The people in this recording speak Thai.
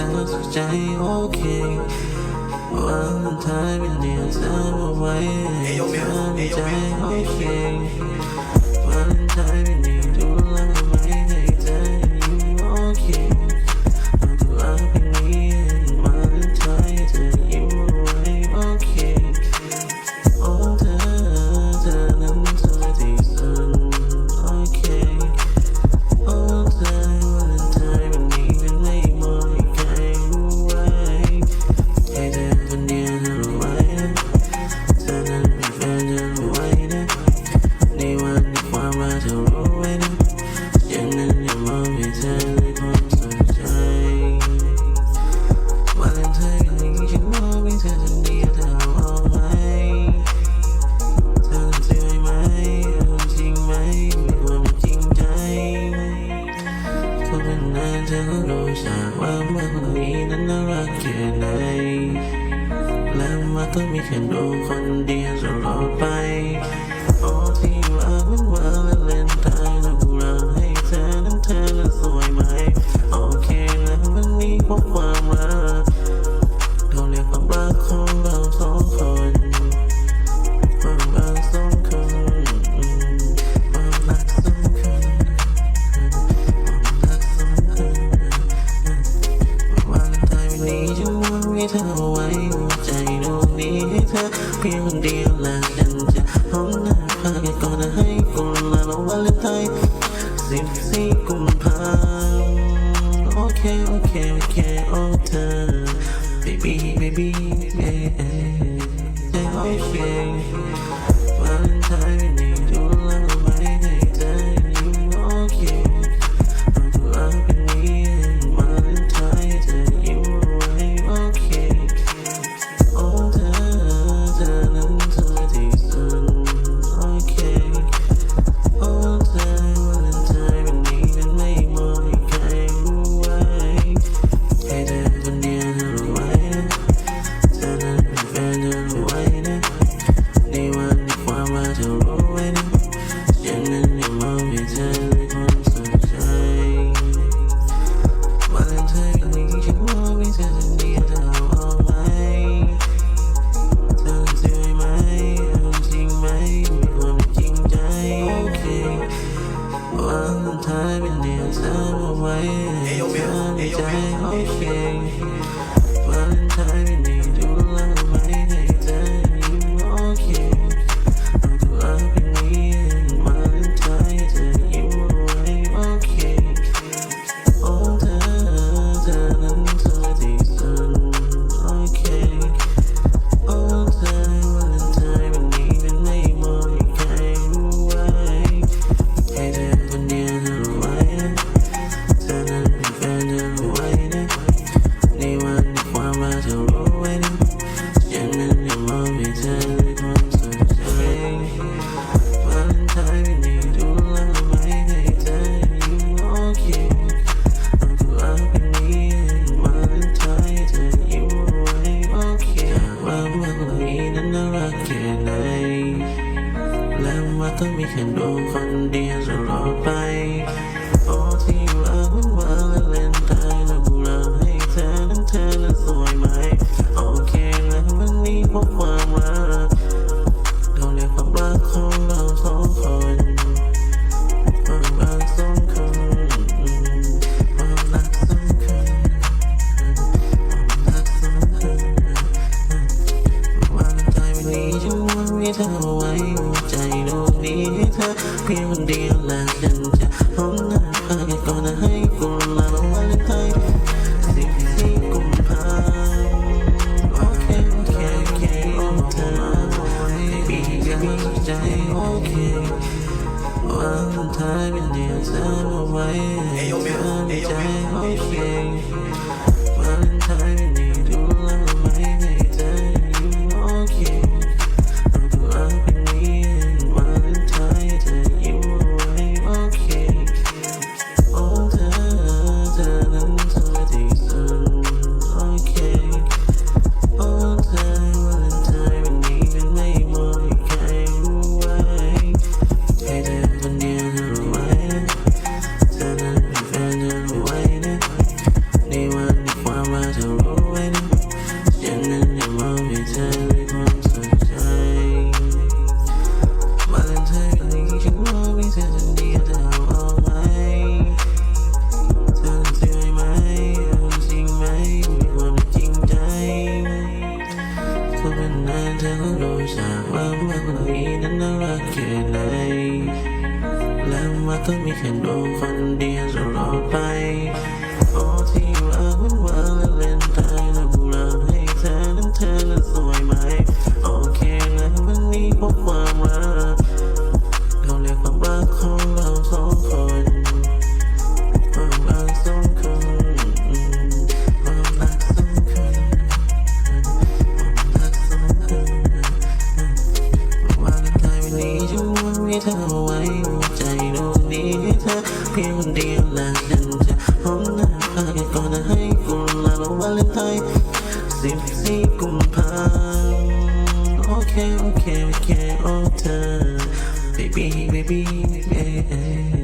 ธอสนใจโอเควันท้ายเป็นเดียวเธอมาไว้เธอใจโอเค หากว่าเมื่อวันนี้นั้นน่ารักแค่ไหนและมาต้องมีแค่หนูคนเดียวตลอดไป เดียวและฉันจะพร้อมหน้าใครก็จะให้คุณและเราวันละไทยสิบสี่กุมภาโอเคโอเคโอเคโอเธอ baby baby yeah, yeah. โอเควันไทย ไหแล้วว่าต้องมีแค่หนูคนเดียวจะรอดไป แล้วว่าต้องมีแค่หนูคนเดียวตรอไป พียงคนเดียวและดันจะหอมหน้าพาแค่ก่อนจะให้กูลาบวันเลนไทน์สิบสี่กุมภาโอเคโอเคโอเคโอ้เธอ baby baby baby